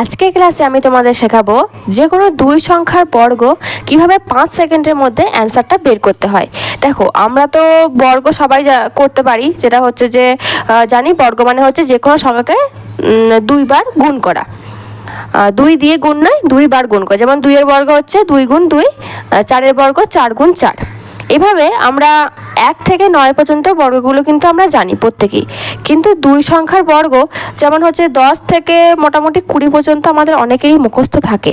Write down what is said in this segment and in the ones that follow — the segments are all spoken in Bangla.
আজকের ক্লাসে আমি তোমাদের শেখাবো যে কোনো দুই সংখ্যার বর্গ কীভাবে পাঁচ সেকেন্ডের মধ্যে অ্যান্সারটা বের করতে হয়। দেখো, আমরা তো বর্গ সবাই করতে পারি, যেটা হচ্ছে যে জানি বর্গ মানে হচ্ছে যে কোনো সংখ্যাকে দুইবার গুণ করা। দুই দিয়ে গুণ নয়, দুইবার গুণ করা। যেমন দুইয়ের বর্গ হচ্ছে দুই গুণ দুই চারের বর্গ চার গুণ চার। এভাবে আমরা এক থেকে নয় পর্যন্ত বর্গগুলো কিন্তু আমরা জানি প্রত্যেকেই। কিন্তু দুই সংখ্যার বর্গ যেমন হচ্ছে দশ থেকে মোটামুটি কুড়ি পর্যন্ত আমাদের অনেকেরই মুখস্থ থাকে।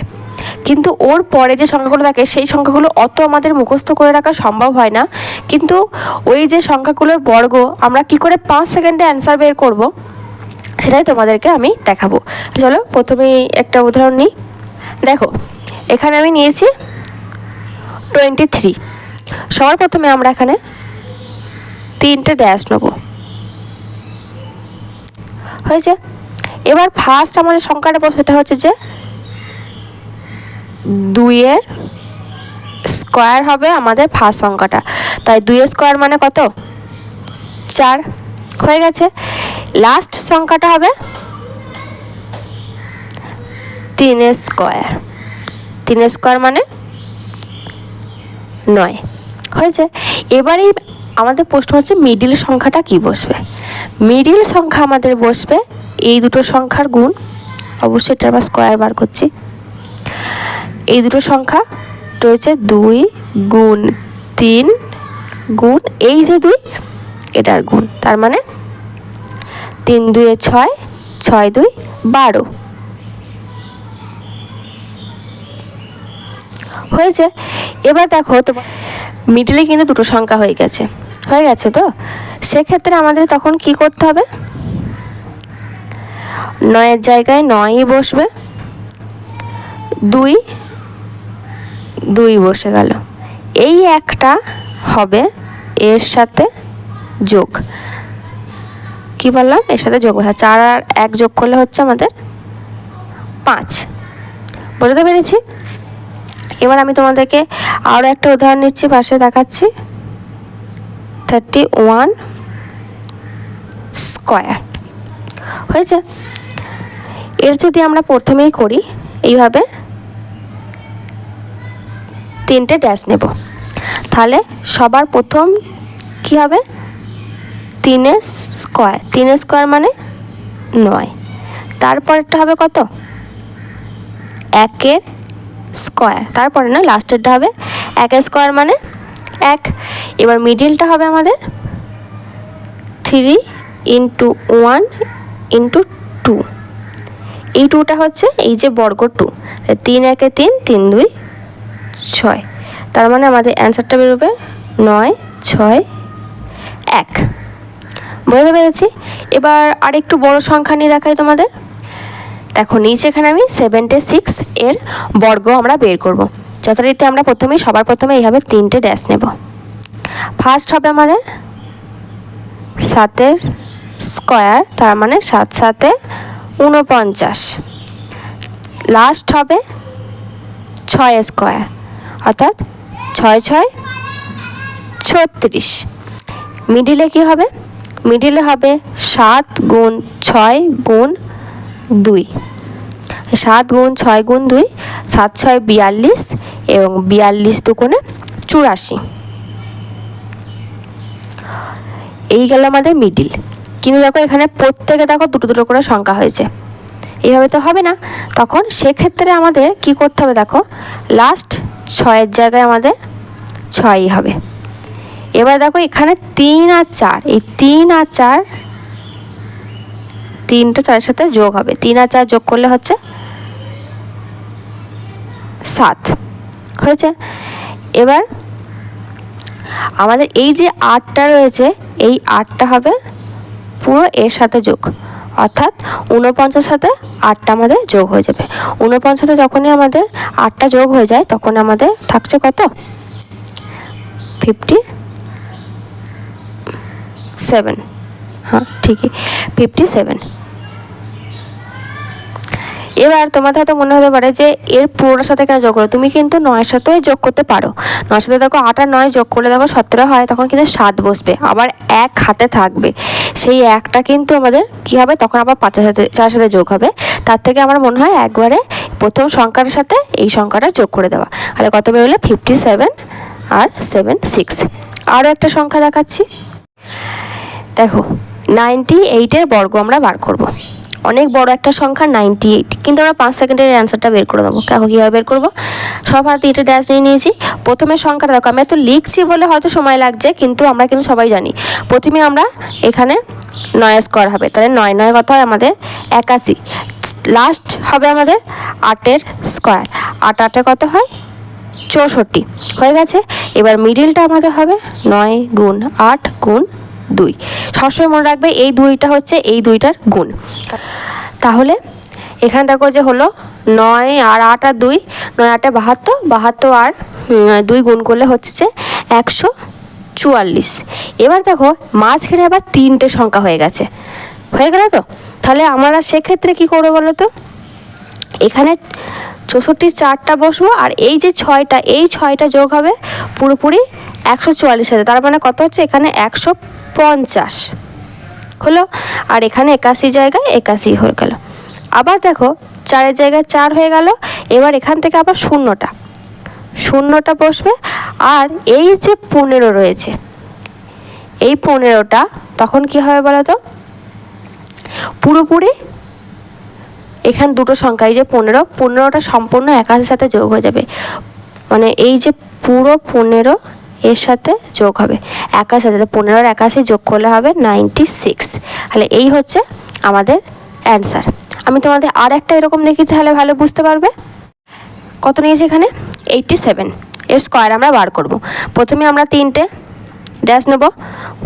কিন্তু ওর পরে যে সংখ্যাগুলো থাকে, সেই সংখ্যাগুলো অত আমাদের মুখস্থ করে রাখা সম্ভব হয় না। কিন্তু ওই যে সংখ্যাগুলোর বর্গ, আমরা কি করে পাঁচ সেকেন্ডে অ্যান্সার বের করব, সেটাই তোমাদেরকে আমি দেখাবো। চলো, প্রথমেই একটা উদাহরণ নিই। দেখো, এখানে আমি নিয়েছি টোয়েন্টি থ্রি সবার প্রথমে আমরা এখানে তিনটে ড্যাশ নেব। হয়েছে? এবার ফার্স্ট আমাদের সংখ্যাটা পড়বে সেটা হচ্ছে যে দুইয়ের স্কোয়ার হবে আমাদের ফার্স্ট সংখ্যাটা। তাই দুইয়ের স্কোয়ার মানে কত? চার। হয়ে গেছে? লাস্ট সংখ্যাটা হবে তিনের স্কোয়ার তিনের স্কোয়ার মানে নয়। হয়েছে। এবারে আমাদের প্রশ্ন হচ্ছে, মিডিল সংখ্যাটা কি বসবে? মিডিল সংখ্যা আমাদের বসবে, এই দুটো সংখ্যার গুণ। অবশ্যই এটা আমরা স্কোয়ার বার করছি। এই দুটো সংখ্যা রয়েছে দুই গুণ তিন গুণ, এই যে দুই, এটার গুণ। তার মানে তিন দুয়ে ছয় ছয় দুই বারো। হয়েছে। এবার দেখো তোমার মিডিলে কিন্তু দুটো সংখ্যা হয়ে গেছে। হয়ে গেছে তো? সেক্ষেত্রে আমাদের তখন কি করতে হবে? নয়ের জায়গায় নয়ই বসবে। দুই দুই বসে গেল। এই একটা হবে এর সাথে যোগ। কি বললাম? এর সাথে যোগ হ্যাঁ। চার আর এক যোগ করলে হচ্ছে আমাদের পাঁচ। বুঝতে পেরেছি? এবার আমি তোমাদেরকে আরও একটা উদাহরণ নিচ্ছি পাশে দেখাচ্ছি। থার্টি ওয়ান স্কোয়ার হয়েছে? এর যদি আমরা প্রথমেই করি, এইভাবে তিনটে ড্যাশ নেব। তাহলে সবার প্রথম কি হবে? তিনে স্কোয়ার তিনে স্কোয়ার মানে নয়। তারপরটা হবে কত? একের স্কোয়ার। তারপরে না, লাস্টেরটা হবে এক স্কোয়ার মানে এক। এবার মিডিলটা হবে আমাদের three into one into two এই টুটা হচ্ছে এই যে বর্গ টু তিন একে তিন তিন দুই, ছয়। তার মানে আমাদের অ্যান্সারটা বেরোবে নয়, ছয়, এক। বুঝতে পেরেছি? এবার আরেকটু বড় সংখ্যা নিয়ে দেখাই তোমাদের। দেখো নিচে এখানে আমি সেভেন্টি সিক্স এর বর্গ আমরা বের করব। যথারীতি আমরা প্রথমেই সবার প্রথমে এইভাবে তিনটে ড্যাশ নেব। ফার্স্ট হবে আমাদের সাতের স্কোয়ার তার মানে সাত সাতে উনপঞ্চাশ লাস্ট হবে ছয় স্কোয়ার অর্থাৎ ছয় ছয় ছত্রিশ। মিডিলে কি হবে? মিডিলে হবে সাত গুণ ছয় গুণ দুই। সাত গুণ ছয় গুণ দুই, সাত ছয় বিয়াল্লিশ এবং বিয়াল্লিশ দুগুণে চুরাশি। এই গেল আমাদের মিডিল কিন্তু দেখো এখানে প্রত্যেকে দেখো দুটো দুটো করে সংখ্যা হয়েছে। এইভাবে তো হবে না। তখন সেক্ষেত্রে আমাদের কি করতে হবে দেখো? লাস্ট ছয়ের জায়গায় আমাদের ছয়ই হবে। এবার দেখো এখানে তিন আর চার। এই তিন আর চার তিনটা চারের সাথে যোগ হবে। তিন আর চার যোগ করলে হচ্ছে সাত। হয়েছে? এবার আমাদের এই যে আটটা রয়েছে, এই আটটা হবে পুরো এর সাথে যোগ। অর্থাৎ ঊনপঞ্চাশ সাথে আটটা আমাদের যোগ হয়ে যাবে। ঊনপঞ্চাশে যখনই আমাদের আটটা যোগ হয়ে যায়, তখন আমাদের থাকছে কত? Fifty seven. হ্যাঁ ঠিকই। Fifty seven. এবার তোমার হয়তো মনে হতে পারে যে এর পুরোটার সাথে কেন যোগ করো তুমি কিন্তু নয়ের সাথে যোগ করতে পারো। নয়ের সাথে দেখো আট আর নয় যোগ করলে দেখো সতেরো হয়, তখন কিন্তু সাত বসবে। আবার এক হাতে থাকবে। সেই একটা কিন্তু আমাদের কি হবে? তখন আবার পাঁচের সাথে চার সাথে যোগ হবে। তার থেকে আমার মনে হয় একবারে প্রথম সংখ্যার সাথে এই সংখ্যাটা যোগ করে দেওয়া। তাহলে কত বেরোলে? ফিফটি সেভেন আর সেভেন সিক্স আরও একটা সংখ্যা দেখাচ্ছি। দেখো নাইনটি এইটের বর্গ আমরা বার করব। অনেক বড় একটা সংখ্যা নাইনটি এইট কিন্তু আমরা পাঁচ সেকেন্ডের অ্যান্সারটা বের করে দেবো দেখো, কীভাবে বের করব? সব হাতে এটা ড্যাশ নিয়ে নিয়েছি। প্রথমে সংখ্যাটা দেখো, আমি এত লিখছি বলে হয়তো সময় লাগছে, কিন্তু আমরা কিন্তু সবাই জানি। প্রথমে আমরা এখানে নয় স্কোয়ার হবে। তাহলে নয় নয় কত হয় আমাদের? একাশি। লাস্ট হবে আমাদের আটের স্কোয়ার আট, আটে কত হয়? চৌষট্টি। হয়ে গেছে। এবার মিডিলটা আমাদের হবে নয় গুণ আট গুণ দুই। সবসময় মনে রাখবে এই দুইটা হচ্ছে এই দুইটার গুণ। তাহলে এখানে দেখো যে হলো নয় আর আট আর দুই, নয় আটে বাহাত্তর বাহাত্তর আর দুই গুণ করলে হচ্ছে যে একশো চুয়াল্লিশ। এবার দেখো মাঝখানে আবার তিনটে সংখ্যা হয়ে গেছে। হয়ে গেল তো? তাহলে আমরা সেক্ষেত্রে কী করব বলো তো? এখানে চৌষট্টি চারটা বসবো আর এই যে ছয়টা, এই ছয়টা যোগ হবে পুরোপুরি একশো চুয়াল্লিশ হাজার। তার মানে কত হচ্ছে? এখানে একশো পঞ্চাশ। হলো? আর এখানে একাশি জায়গায় একাশি হয়ে গেল। আবার দেখো, চারের জায়গায় চার হয়ে গেল। এবার এখান থেকে আবার শূন্যটা। শূন্যটা বসবে। আর এই যে পনেরো রয়েছে, এই পনেরোটা তখন কি হবে বলো তো? পুরোপুরি এখানে দুটো সংখ্যা, এই যে পনেরো, পনেরোটা সম্পূর্ণ একাশির সাথে যোগ হয়ে যাবে। মানে এই যে পুরো পনেরো এর সাথে যোগ হবে। একাশি সাথে পনেরোর একাশি যোগ করলে হবে নাইনটি সিক্স তাহলে এই হচ্ছে আমাদের অ্যান্সার আমি তোমাদের আর একটা এরকম দেখি তাহলে ভালো বুঝতে পারবে? কত নিয়েছি এখানে? এইটটি সেভেন এর স্কোয়ার আমরা বার করব। প্রথমে আমরা তিনটে ড্যাশ নেব।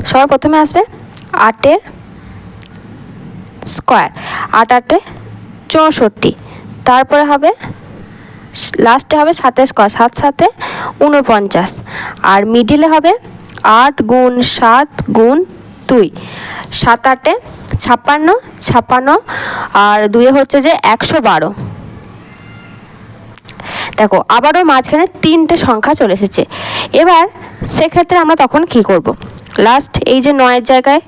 সবার প্রথমে আসবে আটের স্কোয়ার আট আটে চৌষট্টি। তারপরে হবে লাস্টে হবে সাতের স্কোয়ার সাত সাতে উনপঞ্চাশ আর মিডিলে হবে আট গুণ সাত গুণ দুই। সাত আটে ছাপ্পান্ন ছাপ্পান্ন, আর দুয়ে হচ্ছে যে একশো বারো। দেখো, আবারও মাঝখানে তিনটে সংখ্যা চলে এসেছে। এবার সেক্ষেত্রে আমরা তখন কি করব? লাস্ট এই যে নয়ের জায়গায়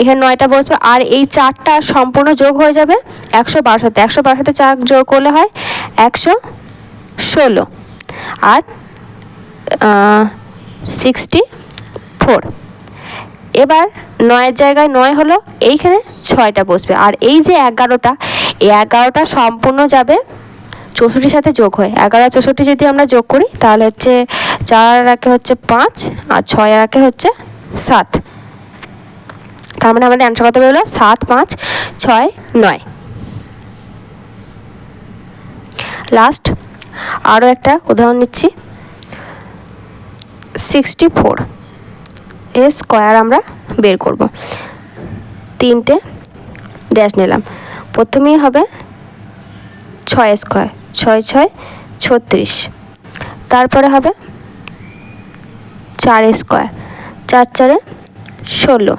এখানে নয়টা বসবে, আর এই চারটা সম্পূর্ণ যোগ হয়ে যাবে একশো বারোশোতে একশো বারোশোতে চার যোগ করলে হয় একশো ষোলো। আর সিক্সটি ফোর এবার নয়ের জায়গায় নয় হলো, এইখানে ছয়টা বসবে। আর এই যে এগারোটা, এই এগারোটা সম্পূর্ণ যাবে চৌষট্টির সাথে যোগ হয়। এগারো চৌষট্টি যদি আমরা যোগ করি, তাহলে হচ্ছে চার আর একে হচ্ছে পাঁচ, আর ছয় আর একে হচ্ছে সাত। তার মানে আমাদের অ্যান্সার কত বেরোলো? সাত, পাঁচ, ছয়, নয়। লাস্ট আরও একটা উদাহরণ নিচ্ছি। সিক্সটি ফোর এর স্কোয়ার আমরা বের করব। তিনটে ড্যাশ নিলাম। প্রথমেই হবে ছয় স্কোয়ার ছয় ছয়, ছত্রিশ। তারপরে হবে চার স্কোয়ার চার, চারে ষোলো।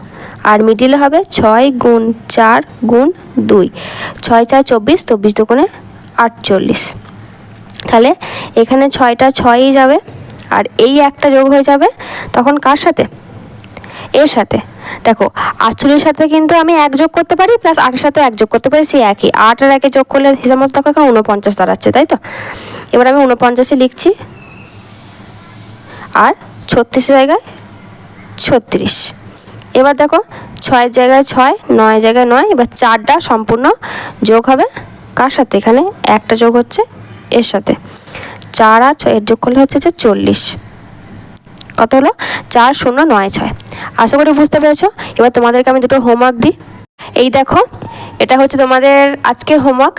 আর মিডিলে হবে ছয় গুণ চার গুণ দুই। ছয় চার চব্বিশ চব্বিশ দুগুণে আটচল্লিশ। তাহলে এখানে ছয়টা ছয়ই যাবে আর এই একটা যোগ হয়ে যাবে তখন কার সাথে? এর সাথে। দেখো আটচল্লিশ সাথে কিন্তু আমি এক যোগ করতে পারি প্লাস আটের সাথে এক যোগ করতে পারি সে একই। আট আর একে যোগ করলে হিসাব মতো এখন উনপঞ্চাশ দাঁড়াচ্ছে, তাই তো? এবার আমি উনপঞ্চাশে লিখছি। আর ছত্রিশের জায়গায় ছত্রিশ। এবার দেখো ছয়ের জায়গায় ছয়, নয় জায়গায় নয়, এবার চারটা সম্পূর্ণ যোগ হবে। কার সাথে? এখানে একটা যোগ হচ্ছে এর সাথে। চার আর ছয়, এর যোগ করলে হচ্ছে যে চল্লিশ। কত হলো? চার শূন্য, নয় ছয়। আশা করি বুঝতে পেরেছ? এবার তোমাদেরকে আমি দুটো হোমওয়ার্ক দিই। এই দেখো, এটা হচ্ছে তোমাদের আজকের হোমওয়ার্ক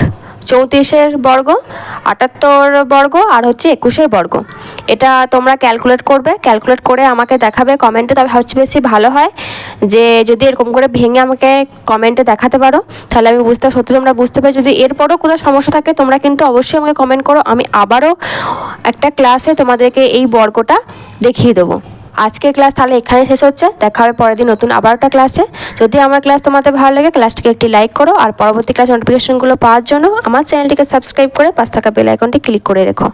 চৌত্রিশের বর্গ, আটাত্তর বর্গ, আর হচ্ছে একুশের বর্গ। এটা তোমরা ক্যালকুলেট করবে। ক্যালকুলেট করে আমাকে দেখাবে কমেন্টে তবে হচ্ছে বেশি ভালো হয়। যে যদি এরকম করে ভেঙে আমাকে কমেন্টে দেখাতে পারো, তাহলে আমি বুঝতে, সত্যি তোমরা বুঝতে পারো যদি এরপরও কোথাও সমস্যা থাকে, তোমরা কিন্তু অবশ্যই আমাকে কমেন্ট করো। আমি আবারও একটা ক্লাসে তোমাদেরকে এই বর্গটা দেখিয়ে দেবো। আজকের ক্লাস তাহলে এখানে শেষ হচ্ছে। দেখা হবে পরের দিন নতুন আবার একটা ক্লাসে যদি আমার ক্লাস তোমাদের ভালো লাগে ক্লাসটিকে একটি লাইক করো। আর পরবর্তী ক্লাস নোটিফিকেশনগুলো পাওয়ার জন্য আমার চ্যানেলটিকে সাবস্ক্রাইব করে পাশ থাকা বেল আইকনটি ক্লিক করে রেখো।